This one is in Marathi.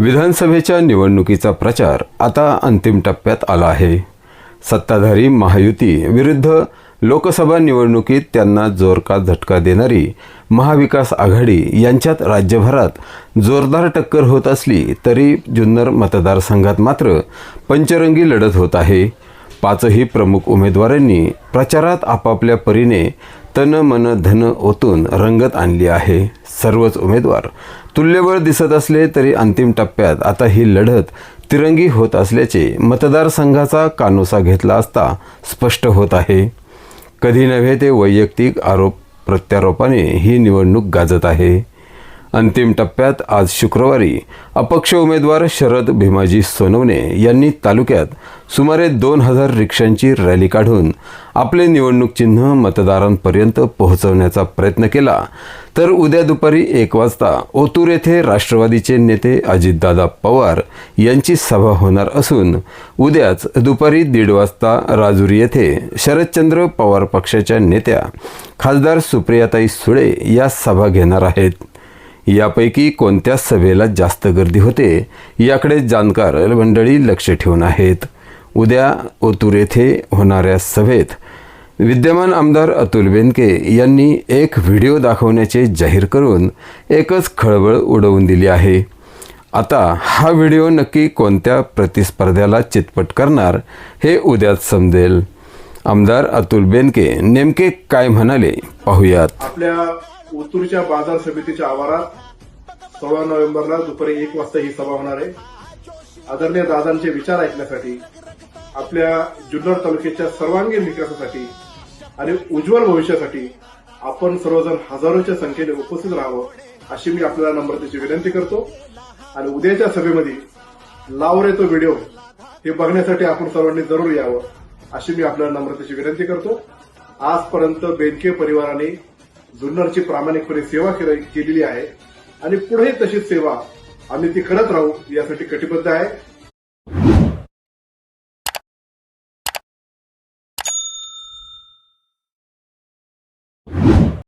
विधानसभेच्या निवडणुकीचा प्रचार आता अंतिम टप्प्यात आला आहे. सत्ताधारी महायुती विरुद्ध लोकसभा निवडणुकीत त्यांना जोरका झटका देणारी महाविकास आघाडी यांच्यात राज्यभरात जोरदार टक्कर होत असली तरी जुन्नर मतदारसंघात मात्र पंचरंगी लढत होत आहे. पाचही प्रमुख उमेदवारांनी प्रचारात आपापल्या परीने तन मन धन ओतून रंगत आणली आहे सर्वच उमेदवार. तुल्यबळ दिसत असले तरी अंतिम टप्प्यात आता ही लढत तिरंगी होत असल्याचे मतदारसंघाचा कानोसा घेतला असता स्पष्ट होत आहे. कधी नव्हे ते वैयक्तिक आरोप प्रत्यारोपाने ही निवडणूक गाजत आहे. अंतिम टप्प्यात आज शुक्रवारी अपक्ष उमेदवार शरद भीमाजी सोनवणे यांनी तालुक्यात सुमारे दोन हजार रिक्षांची रॅली काढून आपले निवडणूक चिन्ह मतदारांपर्यंत पोहोचवण्याचा प्रयत्न केला. तर उद्या दुपारी एक वाजता ओतूर येथे राष्ट्रवादीचे नेते अजितदादा पवार यांची सभा होणार असून उद्याच दुपारी दीड वाजता राजुरी येथे शरदचंद्र पवार पक्षाच्या नेत्या खासदार सुप्रियाताई सुळे या सभा घेणार आहेत. यापैकी कोणत्या सभेला जास्त गर्दी होते याकडे जाणकार मंडळी लक्ष ठेवून आहेत. उद्या ओतूर येथे होणाऱ्या सभेत विद्यमान आमदार अतुल बेनके यांनी एक व्हिडिओ दाखवण्याचे जाहीर करून एकच खळबळ उडवून दिली आहे. आता हा व्हिडिओ नक्की कोणत्या प्रतिस्पर्ध्याला चितपट करणार हे उद्याच समजेल. आमदार अतुल बेनके नेमके काय म्हणाले पाहूयात. आपल्या ओतूरच्या बाजार समितीच्या आवारात सोळा नोव्हेंबरला दुपारी एक वाजता ही सभा होणार आहे. आदरणीय दादांचे विचार ऐकण्यासाठी आपल्या जुन्नर तालुक्याच्या सर्वांगीण विकासासाठी आणि उज्ज्वल भविष्यासाठी आपण सर्वजण हजारोच्या संख्येने उपस्थित राहावं अशी मी आपल्याला नम्रतेची विनंती करतो. आणि उद्याच्या सभेमध्ये लाव रे तो व्हिडिओ हे बघण्यासाठी आपण सर्वांनी जरूर यावं अशी मी आपल्याला नम्रतेची विनंती करतो. आजपर्यंत बेनके परिवाराने जुन्नरची प्रामाणिकपणे सेवा केलेली आहे. आणि पुढेही तशीच सेवा आम्ही ती करत राहू यासाठी कटिबद्ध आहे.